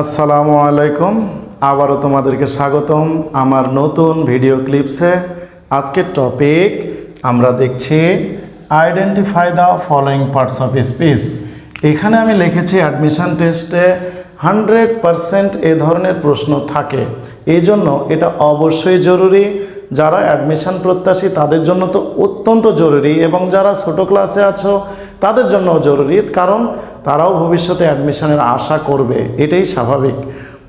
আসসালামু আলাইকুম। আবারও তোমাদেরকে স্বাগতম আমার নতুন ভিডিও ক্লিপসে। আজকের টপিক, আমরা দেখছি identify the following parts of speech এখানে আমি লিখেছি অ্যাডমিশন টেস্টে হান্ড্রেড পারসেন্ট এ ধরনের প্রশ্ন থাকে। এই জন্য এটা অবশ্যই জরুরি। যারা অ্যাডমিশন প্রত্যাশী, তাদের জন্য তো অত্যন্ত জরুরি। এবং যারা ছোট ক্লাসে আছো, তাদের জন্য জরুরি। কারণ তারাও ভবিষ্যতে অ্যাডমিশনের আশা করবে, এটাই স্বাভাবিক।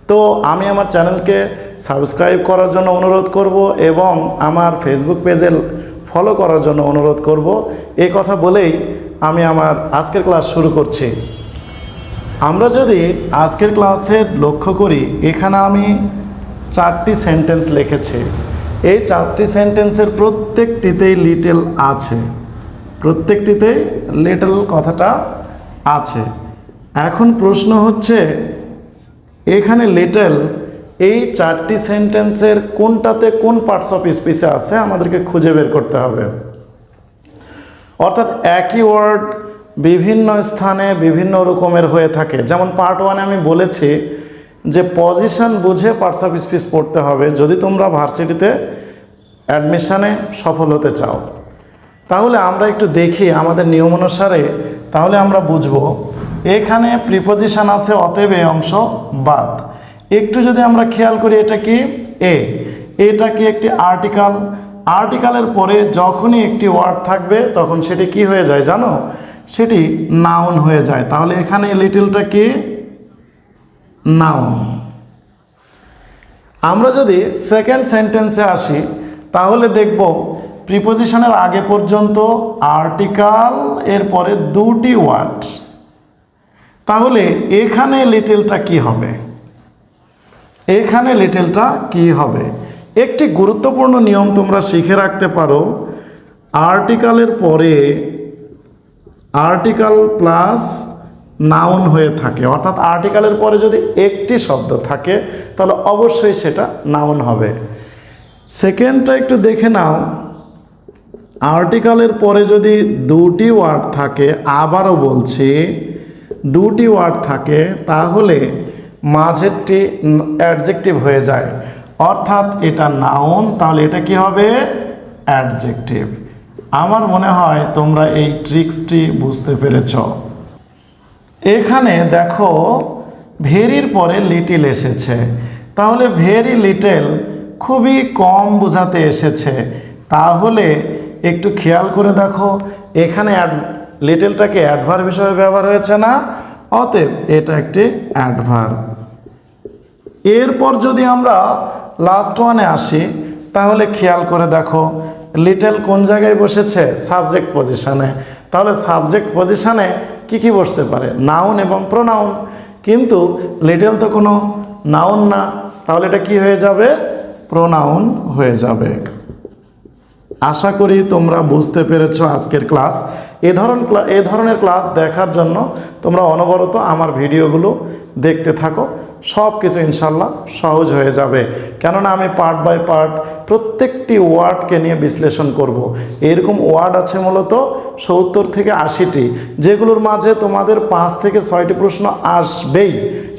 তো আমি আমার চ্যানেলকে সাবস্ক্রাইব করার জন্য অনুরোধ করব এবং আমার ফেসবুক পেজে ফলো করার জন্য অনুরোধ করব। এই কথা বলেই আমি আমার আজকের ক্লাস শুরু করছি। আমরা যদি আজকের ক্লাসের লক্ষ্য করি, এখানে আমি চারটি সেন্টেন্স লিখেছি। এই চারটি সেন্টেন্সের প্রত্যেকটিতেই লিটেল আছে। প্রত্যেকটিতেই লিটেল কথাটা আছে। এখন প্রশ্ন হচ্ছে, এখানে লিটল এই চারটি সেন্টেন্সের কোনটাতে কোন পার্টস অফ স্পিচে আছে, আমাদেরকে খুঁজে বের করতে হবে। অর্থাৎ একই ওয়ার্ড বিভিন্ন স্থানে বিভিন্ন রকমের হয়ে থাকে। যেমন পার্ট ওয়ানে আমি বলেছি যে পজিশন বুঝে পার্টস অফ স্পিচ পড়তে হবে। যদি তোমরা ভার্সিটিতে অ্যাডমিশানে সফল হতে চাও, তাহলে আমরা একটু দেখি আমাদের নিয়ম অনুসারে তাহলে আমরা বুঝব, এখানে প্রিপোজিশন আছে, অতএব এই অংশ বাদ। একটু যদি আমরা খেয়াল করি, এটা কি? এ এটা কি একটি আর্টিকাল আর্টিকালের পরে যখনই একটি ওয়ার্ড থাকবে, তখন সেটি কি হয়ে যায় জানো? সেটি নাউন হয়ে যায়। তাহলে এখানে লিটিলটা কি? নাউন আমরা যদি সেকেন্ড সেন্টেন্সে আসি, তাহলে দেখব প্রিপোজিশনের আগে পর্যন্ত আর্টিকাল এর পরে দুটি ওয়ার্ড তাহলে এখানে লিটেলটা কি হবে? এখানে লিটেলটা কি হবে? একটি গুরুত্বপূর্ণ নিয়ম তোমরা শিখে রাখতে পারো। আর্টিকালের পরে আর্টিকাল প্লাস নাউন হয়ে থাকে। অর্থাৎ আর্টিকালের পরে যদি একটি শব্দ থাকে, তাহলে অবশ্যই সেটা নাউন হবে। সেকেন্ডটা একটু দেখে নাও। আর্টিকালের পরে যদি দুটি ওয়ার্ড থাকে, আবারও বলছি, দুটি ওয়ার্ড থাকে, তাহলে মাঝেরটি অ্যাডজেক্টিভ হয়ে যায়। অর্থাৎ এটা নাউন তাহলে এটা কি হবে? অ্যাডজেক্টিভ আমার মনে হয় তোমরা এই ট্রিক্সটি বুঝতে পেরেছ। এখানে দেখো, ভেরির পরে লিটিল এসেছে। তাহলে ভেরি লিটেল খুবই কম বোঝাতে এসেছে। তাহলে একটু খেয়াল করে দেখো, এখানে লিটেলটাকে অ্যাডভার হিসেবে ব্যবহার হয়েছে না? অতএব এটা একটি অ্যাডভার এরপর যদি আমরা লাস্ট ওয়ানে আসি, তাহলে খেয়াল করে দেখো লিটেল কোন জায়গায় বসেছে? সাবজেক্ট পজিশানে তাহলে সাবজেক্ট পজিশানে কি কি বসতে পারে? নাউন এবং প্রোনাউন কিন্তু লিটেল তো কোনো নাউন না, তাহলে এটা কি হয়ে যাবে? প্রোনাউন হয়ে যাবে। আশা করি তোমরা বুঝতে পেরেছ আজকের ক্লাস। এ ধরন এ ধরনের ক্লাস দেখার জন্য তোমরা অনবরত আমার ভিডিওগুলো দেখতে থাকো। সব কিছু ইনশাল্লাহ সহজ হয়ে যাবে। কেননা আমি পার্ট বাই পার্ট প্রত্যেকটি ওয়ার্ডকে নিয়ে বিশ্লেষণ করব। এরকম ওয়ার্ড আছে মূলত সত্তর থেকে আশিটি, যেগুলোর মাঝে তোমাদের পাঁচ থেকে ছয়টি প্রশ্ন আসবেই।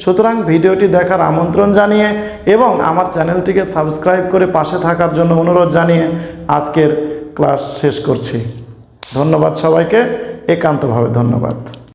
সুতরাং ভিডিওটি দেখার আমন্ত্রণ জানিয়ে এবং আমার চ্যানেলটিকে সাবস্ক্রাইব করে পাশে থাকার জন্য অনুরোধ জানিয়ে আজকের ক্লাস শেষ করছি। ধন্যবাদ সবাইকে একান্তভাবে ধন্যবাদ।